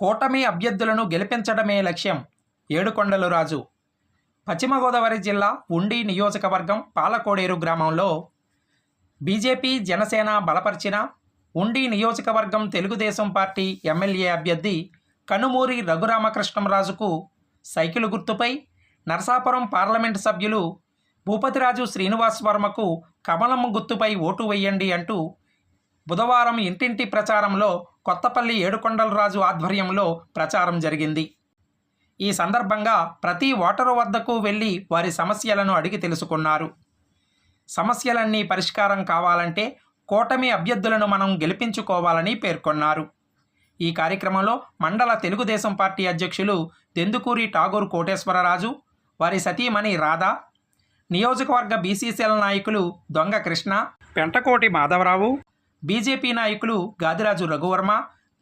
కూటమి అభ్యర్థులను గెలిపించడమే లక్ష్యం. ఏడుకొండలు రాజు. పశ్చిమ గోదావరి జిల్లా ఉండి నియోజకవర్గం పాలకోడేరు గ్రామంలో బీజేపీ జనసేన బలపరిచిన ఉండి నియోజకవర్గం తెలుగుదేశం పార్టీ ఎమ్మెల్యే అభ్యర్థి కనుమూరి రఘురామకృష్ణంరాజుకు సైకిల్ గుర్తుపై నరసాపురం పార్లమెంటు సభ్యులు భూపతిరాజు శ్రీనివాస్ వర్మకు కమలం గుర్తుపై ఓటు వేయండి అంటూ బుధవారం ఇంటింటి ప్రచారంలో కొత్తపల్లి ఏడుకొండలరాజు ఆధ్వర్యంలో ప్రచారం జరిగింది. ఈ సందర్భంగా ప్రతి ఓటరు వద్దకు వెళ్ళి వారి సమస్యలను అడిగి తెలుసుకున్నారు. సమస్యలన్నీ పరిష్కారం కావాలంటే కూటమి అభ్యర్థులను మనం గెలిపించుకోవాలని పేర్కొన్నారు. ఈ కార్యక్రమంలో మండల తెలుగుదేశం పార్టీ అధ్యక్షులు దెందుకూరి ఠాగూర్ కోటేశ్వరరాజు వారి సతీమణి రాధా నియోజకవర్గ బీసీసీఎల్ నాయకులు దొంగ కృష్ణ పెంటకోటి మాధవరావు బీజేపీ నాయకులు గాదిరాజు రఘువర్మ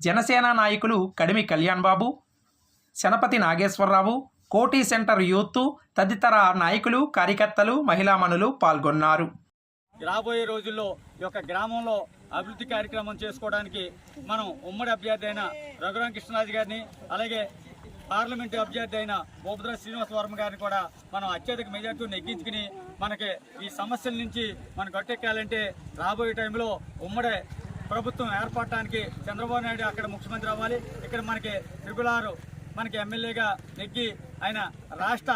జనసేన నాయకులు కడిమి కళ్యాణ్ బాబు శనపతి నాగేశ్వరరావు కోటి సెంటర్ యూత్ తదితర నాయకులు కార్యకర్తలు మహిళామణులు పాల్గొన్నారు. రాబోయే రోజుల్లో ఈ యొక్క గ్రామంలో అభివృద్ధి కార్యక్రమం చేసుకోవడానికి మనం ఉమ్మడి అభ్యర్థి అయిన రఘురామ కృష్ణరాజు గారిని అలాగే పార్లమెంట్ అభ్యర్థి అయిన బోపుద్ర శ్రీనివాస వర్మ గారిని కూడా మనం అత్యధిక మెజార్టీ నెగ్గించుకుని మనకి ఈ సమస్యల నుంచి మనం గట్టెక్కాలంటే రాబోయే టైంలో ఉమ్మడి ప్రభుత్వం ఏర్పడటానికి చంద్రబాబు నాయుడు అక్కడ ముఖ్యమంత్రి అవ్వాలి. ఇక్కడ మనకి త్రిపులారు మనకి ఎమ్మెల్యేగా నెగ్గి ఆయన రాష్ట్ర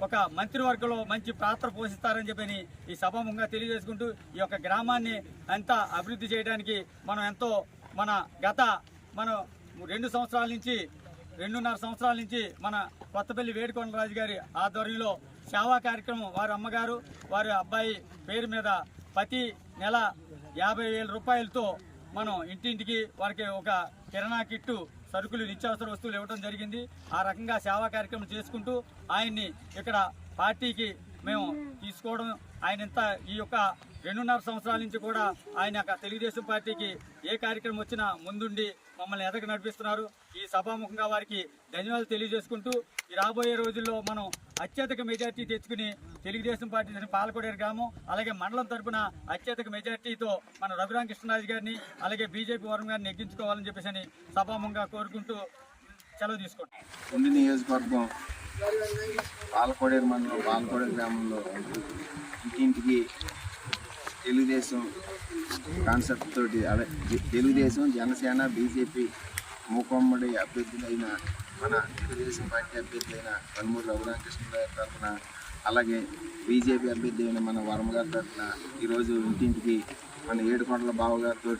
ఒక మంత్రివర్గంలో మంచి పాత్ర పోషిస్తారని చెప్పని ఈ సభాముఖంగా తెలియజేసుకుంటూ ఈ యొక్క గ్రామాన్ని ఎంత అభివృద్ధి చేయడానికి మనం ఎంతో మన గత మనం రెండు సంవత్సరాల నుంచి రెండున్నర సంవత్సరాల నుంచి మన కొత్తపల్లి వేడుకొండరాజు గారి ఆధ్వర్యంలో సేవా కార్యక్రమం. వారి అమ్మగారు వారి అబ్బాయి పేరు మీద ప్రతి నెల యాభై వేల రూపాయలతో మనం ఇంటింటికి వారికి ఒక కిరాణా కిట్టు సరుకులు నిత్యావసర వస్తువులు ఇవ్వడం జరిగింది. ఆ రకంగా సేవా కార్యక్రమం చేసుకుంటూ ఆయన్ని ఇక్కడ పార్టీకి మేము తీసుకోవడం ఆయన ఇంత ఈ యొక్క రెండున్నర సంవత్సరాల నుంచి కూడా ఆయన యొక్క తెలుగుదేశం పార్టీకి ఏ కార్యక్రమం వచ్చినా ముందుండి మమ్మల్ని ఎదగ నడిపిస్తున్నారు. ఈ సభాముఖంగా వారికి ధన్యవాదాలు తెలియజేసుకుంటూ ఈ రాబోయే రోజుల్లో మనం అత్యధిక మెజార్టీ తెచ్చుకుని తెలుగుదేశం పార్టీ తరఫున పాలకొడేరు గ్రామం అలాగే మండలం తరఫున అత్యధిక మెజార్టీతో మన రఘురామ కృష్ణరాజు గారిని అలాగే బీజేపీ వర్గం గారిని ఎగ్గించుకోవాలని చెప్పేసి అని సభాముఖంగా కోరుకుంటూ సెలవు తీసుకుంటాం నియోజకవర్గం పాలకోడేరు మండలం పాలకోడేరు గ్రామంలో ఇంటింటికి తెలుగుదేశం కాన్సెప్ట్ తోటి అదే తెలుగుదేశం జనసేన బీజేపీ మూకమ్మడి అభ్యర్థులైన మన తెలుగుదేశం పార్టీ అభ్యర్థులైన అయిన కనుమూరు రఘురామకృష్ణ గారి తరఫున అలాగే బీజేపీ అభ్యర్థి అయిన మన వర్మ గారి తరఫున ఈరోజు ఇంటింటికి మన ఏడుకొండల బావ గారితో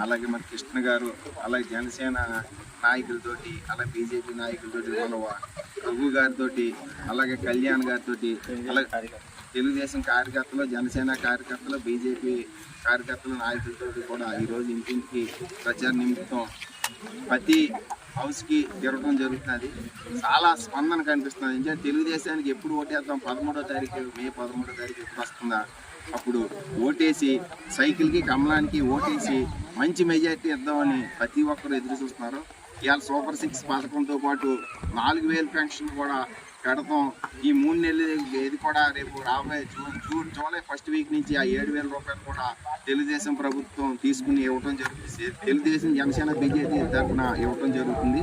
అలాగే మన కృష్ణ గారు అలాగే జనసేన నాయకులతోటి అలాగే బీజేపీ నాయకులతోటి మన రఘు గారితో అలాగే కళ్యాణ్ గారితో అలాగే తెలుగుదేశం కార్యకర్తలు జనసేన కార్యకర్తలు బీజేపీ కార్యకర్తల నాయకులతో కూడా ఈరోజు ఇంటింటికి ప్రచార నిమిత్తం ప్రతి హౌస్కి తిరగడం జరుగుతుంది చాలా స్పందన కనిపిస్తుంది. ఇంకా తెలుగుదేశానికి ఎప్పుడు ఓటేద్దాం? పదమూడో తారీఖు మే పదమూడో తారీఖు ఎప్పుడు వస్తుందా? అప్పుడు ఓటేసి సైకిల్కి కమలానికి ఓటేసి మంచి మెజార్టీ ఇద్దామని ప్రతి ఒక్కరు ఎదురు చూస్తున్నారు. ఇవాళ సూపర్ సిక్స్ పథకంతో పాటు నాలుగు వేలు పెన్షన్ కూడా పెడతాం. ఈ మూడు నెలలు ఇది కూడా రేపు రాబోయే June June July first week నుంచి ఆ ఏడు వేల రూపాయలు కూడా తెలుగుదేశం ప్రభుత్వం తీసుకుని ఇవ్వటం జరుగుతుంది. తెలుగుదేశం జనసేన బీజేపీ తరఫున ఇవ్వటం జరుగుతుంది.